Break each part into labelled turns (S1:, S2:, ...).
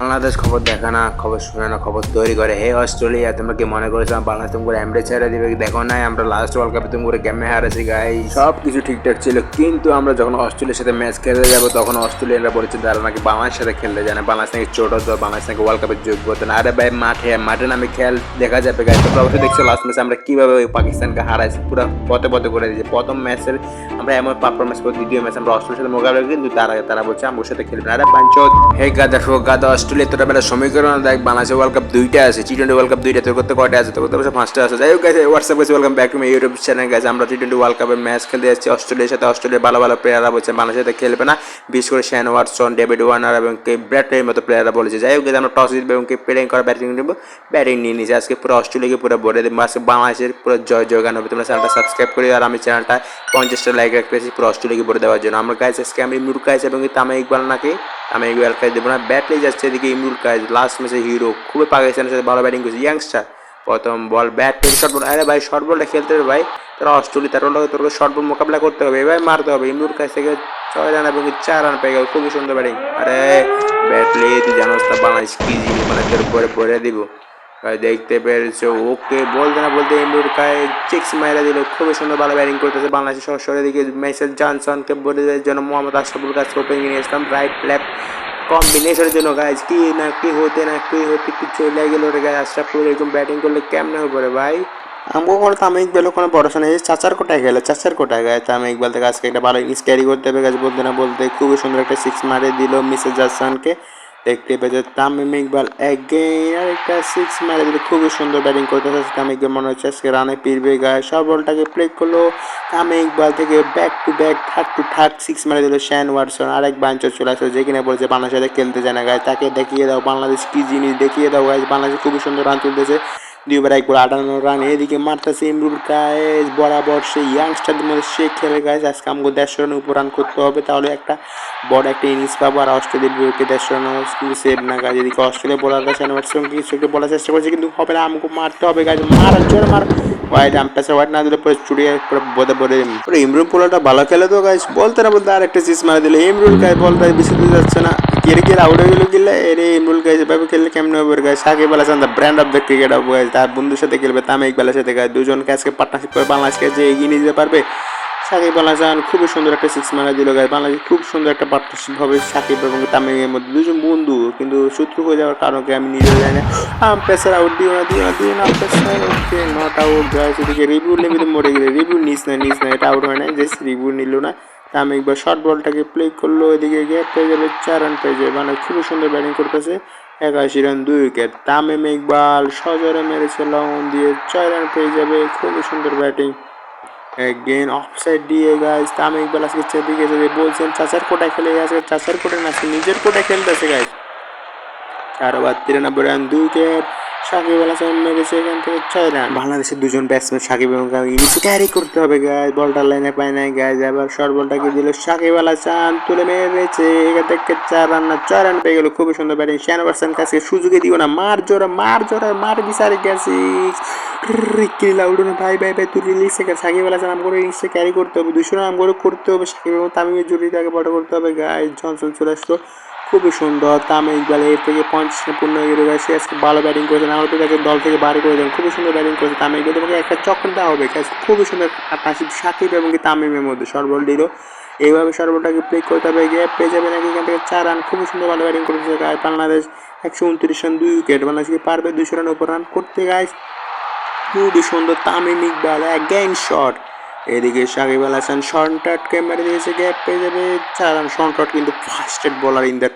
S1: বাংলাদেশ খবর দেখে না, খবর শুনে না, খবর তৈরি করে। হে অস্ট্রেলিয়া, তোমরা কি মনে করেছ বাংলাদেশ তুমি করে ছেড়ে দিবে? দেখো নাই, আমরা লাস্ট ওয়ার্ল্ড কাপে তুমি করে গেমে হারাছি গাই সব কিছু ঠিকঠাক ছিল, কিন্তু আমরা যখন অস্ট্রেলিয়ার সাথে ম্যাচ খেলতে যাব, তখন অস্ট্রেলিয়ানরা বলেছে তারা নাকি বাংলাদেশের সাথে খেলতে জানে বাংলাদেশ নাকি ছোট তো, বাংলাদেশ নাকি ওয়ার্ল্ড কাপের যোগ্য হতো না। আরে ভাই, মাঠে মাঠে নামে খেল, দেখা যাবে গাই তোমরা অবশ্যই দেখছ লাস্ট ম্যাচে আমরা কীভাবে পাকিস্তানকে হারাইছি, পুরো পথে পথে করে দিয়েছি। প্রথম ম্যাচের আমরা এমন পারফরমেন্স করি দ্বিতীয় ম্যাচ আমরা অস্ট্রেলিয়ার সাথে মোকাবিলা করি, কিন্তু তারা তারা বলছে আমার সাথে খেলবে না। পাঞ্চ হে গাদা শো গাদা অস্ট্রেলিয়া তোরা বেলা সমীকরণ দেখ বাংলাদেশে ওয়ার্ল্ড কাপ দুইটা আছে টি টোয়েন্টি ওয়ার্ল্ড কাপ দুইটা তোর করতে কয়টা আছে? তোর করতে অবশ্য পাঁচটা আছে। যাই হোক গেছে হোয়াটসঅ্যাপ গেছে welcome back to my YouTube channel গেছে আমরা টি টোয়েন্টি ওয়ার্ল্ড কাপের ম্যাচ খেলতে যাচ্ছি। অস্ট্রেলিয়ার সাথে অস্ট্রেলিয়ার ভালো ভালো প্লেয়াররা বলছে বাংলাদেশের সাথে খেলবে না। বিশেষ করে শ্যান ওয়াটসন ডেভিড ওয়ার্নার এবং ব্র্যাটের মতো প্লেয়াররা বলেছে। যাই হোক আমরা টস জিতবো এবং ব্যাটিং করা ব্যাটিং নেব। ব্যাটিং নিয়ে নিয়েছি। আজকে পুরো অস্ট্রেলিয়াকে পুরো ভরে দেবো। আজকে বাংলাদেশের পুরো জয় জয়গান হবে। তোমরা চ্যানেলটা সাবস্ক্রাইব করি আর আমি চ্যানেলটা পঞ্চাশটা লাইক রাখতেছি পুরো অস্ট্রেলিয়াকে ভরে দেওয়ার জন্য। আমরা গাইছে আজকে আমি ইমরুল কাইস এবং তামা ইকবাল নাকি আমি ইকবাল কাইস দেবো না। ব্যাট লেগে যাচ্ছে এদিকে ইমরুল কাইস লাস্ট ম্যাচে হিরো খুবই পাকিস্তানের সাথে ভালো ব্যাটিং করছে ইয়াংস্টার প্রথম বল ব্যাট শর্ট বল আরে ভাই শর্ট বলটা খেলতে হবে ভাই। তোরা অস্ট্রেলিয়া, তার তোর শর্ট বল মোকাবিলা করতে হবে এবার মারতে হবে। ইমরুল কাছ থেকে ছয় রান এবং চার রান পেয়ে গেল, খুবই সুন্দর ব্যাটিং আরে ব্যাট লেগে তুই জানোস তা বাংলাদেশ কি জিনিস মানে তোর পরে পরে দিব। দেখতে পেরেছ। ওকে বলতে না বলতে ইমরুল কায় সিক্স মাইরা দিল। খুবই সুন্দর ভালো ব্যাটিং করতেছে বাংলাদেশের সরাসরি দিকে মেসেজ জনসনকে বলে দেয়, যেন মোহাম্মদ আশরাফুল কাজ ওপেনিং নিয়ে আসলাম রাইট লেফট কম্বিনেশনের জন্য গাইজ কি না কি হতে, না কি হতে কি চলে গেল রে গাইজ আশরাফুল এরকম ব্যাটিং করলে কেমনে হবে রে ভাই? আমাকে কোনো তামিম ইকবাল কোনো পড়াশোনা এই চাচার কোটায় গেলে, চাচার কোটায় গায়ে তামিম ইকবাল থেকে আজকে একটা ভালো ইনিংস ক্যারি করতে হবে গাছ বলতে না বলতে। খুবই সুন্দর একটা সিক্স মারে দিল মিসেস জাসানকে দেখতে পেয়েছে তামিম ইকবাল এগেইন আর একটা সিক্স মারে দিল খুবই সুন্দর ব্যাটিং করতেছে তামিম ইকবাল, মনে হচ্ছে আজকে রানে পিরবে গায়ে। সব বলটাকে প্লে করল তামিম ইকবাল থেকে back to back third to third six মারে দিল শ্যান ওয়াটসন আরেক বাঞ্চ চলে আসলো যে কিনা বলছে বাংলাদেশের সাথে খেলতে যায় না। গায়ে তাকে দেখিয়ে দাও, বাংলাদেশ কী জিনিস দেখিয়ে দাও, গায়ে বাংলাদেশ খুবই সুন্দর রান তুলতেছে। দুইবার একবার আটান্ন রান এদিকে মারতেছে ইমরুল কায়েস বরাবর সেই ইয়াংস্টারদের মধ্যে সে খেলে গাইজ আজকে আমাকে দেড়শো রান উপর রান করতে হবে। তাহলে একটা বড় একটা ইনিংস পাবো আর অস্ট্রেলিয়ার বিরুদ্ধে দেড়শো রান সেভ না গাছ এদিকে অস্ট্রেলিয়া বোলাররা সেনাবাদ সঙ্গে কিছু একটু বলার চেষ্টা করছে, কিন্তু হবে না, আমাকে মারতে হবে গাছ মারার জোরে মার। হোয়াইট আম্পাসে হোয়াইট না দিলে পরে চুড়িয়ে পুরো বোধে পুরো ইমরুল পোলারটা ভালো খেলে তো গাছ বলতে না বলতে আর একটা সিস মারা দিলে। ইমরুল গায়ে বলটা বেশি দূর যাচ্ছে না। কেরে কেরে আউট হয়ে গেল গেলে। এরে ইমরুল গাইজ এভাবে খেললে কেমন হবে guys Shakib Al Hasan the brand of the cricket of guys তার বন্ধুর সাথে খেলবে তামিম ইকবালের সাথে গাইজ দুজনকে আজকে পার্টনারশিপ করে বাংলাদেশকে যে এগিয়ে নিয়ে যেতে পারবে, সাকিব আল হাসান খুবই সুন্দর একটা সিক্স মারা দিল গায়ে। বাংলাদেশ খুব সুন্দর একটা পার্টনারশিপ হবে সাকিব এবং তামিমের মধ্যে। দুজন বন্ধু, কিন্তু শত্রু হয়ে যাওয়ার কারণকে আমি নিজেও জানি না। আম্পাসার আউট দিও না দিও না দিও না আম্পাসার ওকে নট আউট গাইজ এদিকে রিভিউ লেগে মরে গেলে। রিভিউ নিস না নিস না, এটা আউট হয় না জাস্ট রিভিউ নিল না। তামিম একবার শর্ট বলটাকে প্লে করল, এদিকে গ্যাপ পেয়ে যাবে, চার রান পেয়ে যাবে। মানে খুবই সুন্দর ব্যাটিং করতেছে। একাশি রান দুই উইকেট তামিম ইকবাল সজরে মেরেছে লঙ্গন দিয়ে ছয় রান পেয়ে যাবে খুবই সুন্দর ব্যাটিং। গেন অফসাইড দিয়ে গাইজ তামিম ইকবাল আজকে চেপে গেছে বলছেন, চাচার কোটায় খেলে আজকে চাচার কোটায় না নিজের কোটায় খেলতেছে গাইজ চার ওভার তিরানব্বই রান দুই উইকেট সাকিব আল হাসান মেরেছে এখান থেকে ছয় রান। বাংলাদেশের দুজন ব্যাটসম্যান সাকিব এবং ইনিংস ক্যারি করতে হবে গাছ বলটা লাইনে পায় নাই গাছ আবার শর্ট বলটাকে দিল? সাকিব আল হাসান তুলে মেরেছে। এখান থেকে চার রান না, ছয় রান পেয়ে গেল। খুবই সুন্দর ব্যাটিং শ্যান পার্সেন কাছে সুযোগে দিও না। মার জোরে মার জোরে, মার বিচারে গেছিস কিলা না। ভাই ভাই ভাই, তুই রিলিজ থেকে সাকিব আল হাসান আম করে ইনিংসে ক্যারি করতে হবে। দুশো রান করে করতে হবে। সাকিব এবং তামিমের জুড়িতে আগে বড় করতে হবে গাছ জনসন চলে আসলো। খুবই সুন্দর। তামিম ইকবাল এর থেকে পঞ্চাশ পূর্ণ গেল সে আজকে ভালো ব্যাটিং করেছে। না হলে তাকে দল থেকে বার করে দেন। খুবই সুন্দর ব্যাটিং করেছে। তামিম ইকবাল তোমাকে একটা চক্কর দেওয়া হবে। খুবই সুন্দর পাশাপাশি সাকিব এবং কি তামিমের মধ্যে সরবল দিল। এইভাবে সরবলটাকে প্লে করতে হবে। গ্যাপ পেয়ে যাবে নাকি এখান থেকে চার রান খুবই সুন্দর ভালো ব্যাটিং করেছে। গায়ে বাংলাদেশ একশো উনত্রিশ রান দুই উইকেট বাংলাদেশকে পারবে দুশো রান উপর রান করতে। গাইস খুবই সুন্দর তামিম ইকবাল। অ্যাগেন শট এদিকে সাকিব আল হাসান শর্টকে মেরে দিয়েছে গ্যাপ পেয়ে যাবে চার রান শর্ট কিন্তু fasted bowler in that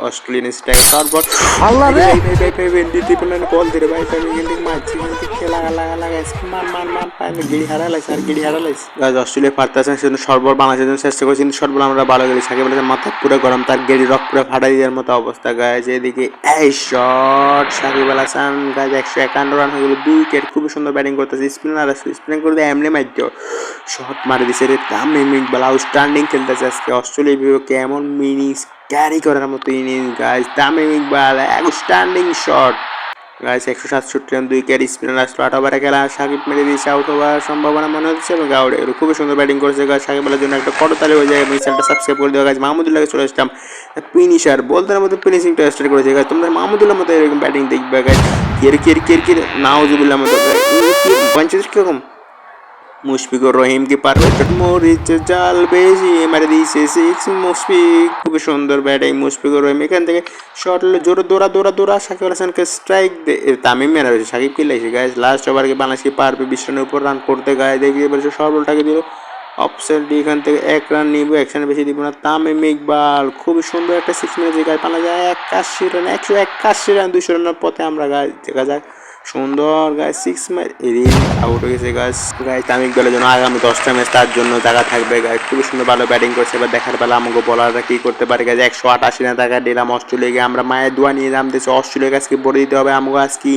S1: Australian style তারপর আল্লাহ রে ভাই ভাই ভাই ভেন্ডি ট্রিপল বল দিরে ভাই আমি কিন্তু মারছি কিন্তু খেলা লাগা লাগা মার মার মার পায় গিড়ি হারা গাইজ অস্ট্রেলিয়া পারতেছেন সেজন্য সর্বর বাংলাদেশের জন্য চেষ্টা করছি, কিন্তু সর্বর আমরা ভালো গেলি সাকিব আল মাথা পুরো গরম, তার গেড়ি রক পুরো ফাটাই দেওয়ার মতো অবস্থা গাইজ এদিকে এই শট সাকিব আল হাসান গাইজ একশো একান্ন রান হয়ে গেল, দুই উইকেট খুবই সুন্দর ব্যাটিং করতেছে। স্পিনার আছে স্পিনিং করে দিয়ে এমনি মারতো শট মারে দিছে রে তামিম ইকবাল আউটস্ট্যান্ডিং খেলতেছে আজকে। অস্ট্রেলিয়া বিপক্ষে এমন মিনিংস ক্যারি করার মতো innings guys Tamim Iqbal outstanding shot guys, একশো সাতষট্টি রান, দুই ক্যারি, স্পিনার আসলো আট ওভারে খেলা। সাকিব মেরে দিয়েছে, আউট হওয়ার সম্ভাবনা মনে হচ্ছে এবং গাউডে খুবই সুন্দর ব্যাটিং করেছে গাছ সাকিব বলার জন্য একটা করতালি হয়ে যায় এবং চ্যানেলটা সাবস্ক্রাইব করে দেওয়া গাছ মাহমুদুল্লাহকে চলে আসলাম। ফিনিশার বলতে মতো ফিনিশিংটা স্টার্ট করেছে। গাছ তোমরা মাহমুদুল্লাহ মতো এরকম ব্যাটিং দেখবে গাছ কের কের কের কের নাওজুবিল্লাহ মতো পঞ্চাশ কীরকম? মুশফিকুর রহিমকে পারফেক্ট মরিচ, জাল বেশি মারে দিয়েছে সিক্স মুশফিক খুবই সুন্দর ব্যাটিং মুশফিকুর রহিম। এখান থেকে শর্ট জোরে দৌড়া দৌড়া দৌড়া। সাকিব আল হাসানকে স্ট্রাইক তামিম মেরা রয়েছে। সাকিব কি লাগছে? গায়ে লাস্ট ওভারকে বাংলাদেশকে পারবে। বিশ রানের উপর রান করতে। গায়ে দেখিয়ে বলেছে সরবলটাকে দিল দিয়ে এখান থেকে এক রান নিব একশনে বেশি দিব না। তামিম ইকবাল, খুবই সুন্দর একটা সিক্স মেরেছে গায়ে পালা যায় একাশি রান একশো একাশি রান দুশো রানের পথে আমরা গায়ে দেখা যাক। সুন্দর গায়ে সিক্স ম্যাচ এদিন আউট হয়ে গেছে গাছ গায়ে তামিক দলের জন্য আগামী দশটা ম্যাচ তার জন্য জায়গা থাকবে গায়ে খুবই সুন্দর ভালো ব্যাটিং করছে, এবার দেখার বেলা আমাকে বলাররা কি করতে পারে গাছ একশো আটাশি না টাকা দিলাম অস্ট্রেলিয়াকে। আমরা মায়ের দোয়া নিয়ে নামতেছি অস্ট্রেলিয়ার কাছকে বলে দিতে হবে আমাকে আজকে?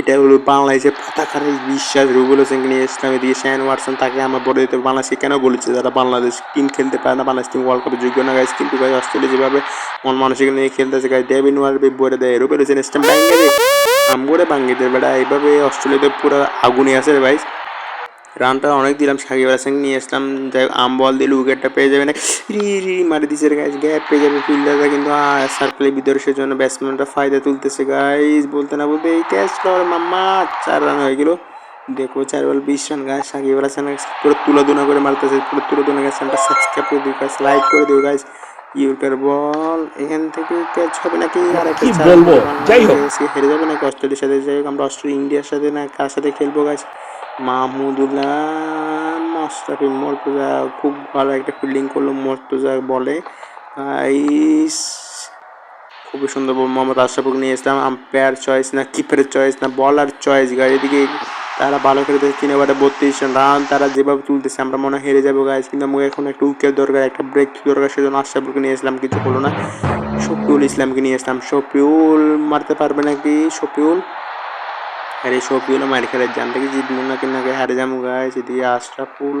S1: এটা হলো বাংলাদেশের পতাকার বিশ্বাস। রুবুল হোসেনকে নিয়ে এসলাম এদিকে শ্যান ওয়াটসন তাকে আমরা বলে দিতে হবে, বাংলাদেশকে কেন বলেছে? যারা বাংলাদেশ টিম খেলতে পারে না, বাংলাদেশ টিম ওয়ার্ল্ড কাপে যোগ্য না গাছ কিন্তু গাছ অস্ট্রেলিয়া যেভাবে মন মানসিক নিয়ে খেলতেছে গাছ ডেভিন ওয়ার্বি বলে দেয়। রুবেল হোসেন স্টাম্প ব্যাঙ্গে আমগরে বাঙ্গিদের বেড়া, এইভাবে অস্ট্রেলিয়াতে পুরো আগুনে আছে ভাই। রানটা অনেক দিলাম, সাকিব আল নিয়ে আসলাম। যাই আম বল দিলে উইকেটটা পেয়ে যাবে না রি রি মারি দিছে গাইজ গ্যাপ পেয়ে যাবে ফিল্ডাররা কিন্তু সার্কেলে ভিতরে সেজন্য ব্যাটসম্যানটা ফায়দা তুলতেছে গাইজ বলতে না বলতে এই ক্যাচ লর মাম্মা, চার রান হয়ে গেল। দেখো, চার বল বিশ রান গাছ সাকিব আল হাসান পুরো তুলা দুনা করে মারতেছে। পুরো তুলা দুনা গাছ সাবস্ক্রাইব করে দিও গাছ লাইক করে দিও গাছ ইউটার বল এখান থেকে ক্যাচ হবে নাকি? আর একটা
S2: বলব? যাই হোক।
S1: হেরে যাবে নাকি অস্ট্রেলিয়ার সাথে? যাই হোক আমরা অস্ট্রেলিয়া ইন্ডিয়ার সাথে না কার সাথে খেলব গাছ মাহমুদুল্লাহ মাস্টাফি মর্তজা খুব ভালো একটা ফিল্ডিং করল মর্তজা বলে। গাইস খুবই সুন্দর বল মোহাম্মদ আশরাফুল নিয়ে এসলাম আম্পায়ার চয়েস না কিপারের চয়েস না বলার চয়েস গাড়ি এদিকে তারা ভালো খেলতেছে তিন ওভারে বত্রিশ রান তারা যেভাবে তুলতেছে, আমরা মনে হেরে যাব গাইজ কিন্তু আমাকে এখন একটা উইকেট দরকার, একটা ব্রেক দরকার, সেজন্য আশরাফুলকে নিয়ে এসলাম কিছু হলো না। শফিউল ইসলামকে নিয়ে আসলাম। শফিউল মারতে পারবে নাকি? শফিউল? আরে শফিউলও মার খেলে জানতে কি জিতবো না কিনা হারে যাব গাইজ এদিকে আশরাফুল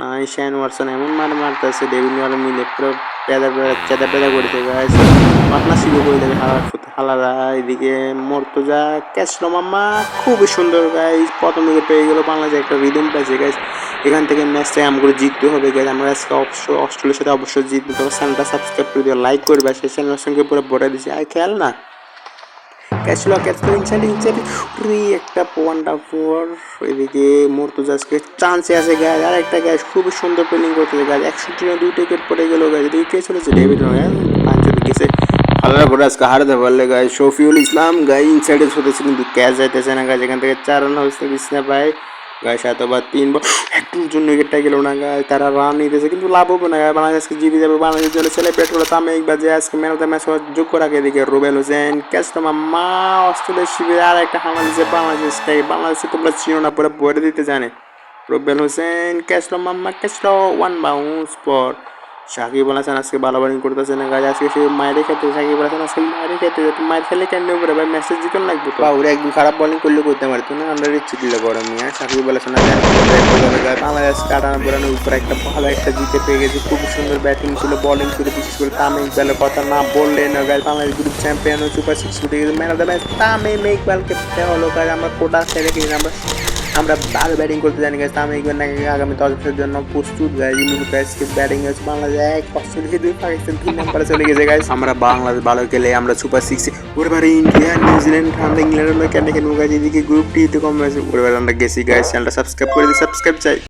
S1: নাই, শ্যান ওয়াটসন এমন মার মারতেছে ডেভিন ওয়ালা মিলে পুরো পেদা চেদা পেদা করেছে গাইজ পার্টনারশিপও করে দেবে হালার হালারা এদিকে মর্তজা, ক্যাসলো মাম্মা, খুবই সুন্দর গাইজ প্রথম দিকে পেয়ে গেলো বাংলাদেশে একটা রিদম পেয়েছে গাইজ এখান থেকে ম্যাচটা আমাকে জিততে হবে গাইজ আমরা আজকে অবশ্যই অস্ট্রেলিয়ার সাথে অবশ্যই জিতবো। তোমার চ্যানেলটা সাবস্ক্রাইব করে দিও লাইক করবে। সেই চ্যানেলের সঙ্গে পুরো ভরে দিছি। আর খেয়াল না ক্যাচলো ক্যাচলো ইনসাইড ইনসাইড উরি, একটা ওয়ানটা ফোর এদিকে মর্তুজাসকে চান্সে আছে গ্যাস আর একটা গ্যাস খুবই সুন্দর পেলিং করতেছে গাছ একষট্টি না দুই উইকেট পড়ে গেল গ্যাস এদিকে কে চলেছে? ডেভিড রয়্যাল পাঁচ জন গেছে। আল্লাহ করে আজকে হারাতে পারলে গায়ে শফিউল ইসলাম গায়ে ইনসাইডে ছুটেছে, কিন্তু ক্যাচ যাইতেছে না গাছ এখান থেকে চার রান হয়েছে বিছনা পায় গায়ে সাত তিন বল একটুর জন্য উইকেটটা গেল না গায়ে তারা রান নিতেছে, কিন্তু লাভ হবে না গায়ে বাংলাদেশকে জিতে যাবে, বাংলাদেশের জন্য সেলিব্রেট করল তামে একবার যে আজকে ম্যান অফ দ্য ম্যাচ যোগ করে রাখে এদিকে রুবেল হোসেন। ক্যাচ তোমার মা, অস্ট্রেলিয়ার শিবিরে আর একটা হামলা দিচ্ছে বাংলাদেশটাকে বাংলাদেশে তোমরা চিনো না, পুরো ভরে দিতে জানে। রুবেল হোসেন ক্যাচলো মাম্মা ক্যাচলো ওয়ান বাউন্স পর সাকিব আল হাসান আজকে ভালো বোলিং করতেছে না। গাছ আজকে সে মায়ের খেতে সাকিব আল হাসান আজকে মায়ের যেত মায়ের খেলে কেন উপরে? ভাই মেসেজ দিতে লাগবে তো ওরা একদিন খারাপ বোলিং করলে করতে পারতো না, আমরা ইচ্ছে দিলে গরম নিয়ে সাকিব আল হাসান বাংলাদেশ কাটানো বোলানোর উপরে একটা ভালো একটা জিতে পেয়ে গেছে। খুব সুন্দর ব্যাটিং ছিল বোলিং ছিল, বিশেষ করে তামিম ইকবালের কথা না বললে না গাছ Bangladesh group champion super six উঠে গেছে। Man of the match Tamim ইকবালকে হলো কাজ আমরা কোটা ছেড়ে কিনে আমরা আমরা ভালো ব্যাটিং করতে জানি গেছি আমি এগুলো নাকি আগামী দশ বছরের জন্য প্রস্তুত গাই ইমুল গাইজকে ব্যাটিং হয়েছে বাংলাদেশ এক অস্ট্রেলিয়া দুই, পাকিস্তান তিন নম্বরে চলে গেছে গাইজ আমরা বাংলাদেশ ভালো খেলে আমরা সুপার সিক্সে ওর বারে ইন্ডিয়া, নিউজিল্যান্ড, আমরা ইংল্যান্ডের কেন খেলব গাইজ এদিকে গ্রুপ টিতে কম হয়েছে ওর আমরা গেছি গাইজ চ্যানেলটা সাবস্ক্রাইব করে দিই সাবস্ক্রাইব চাই।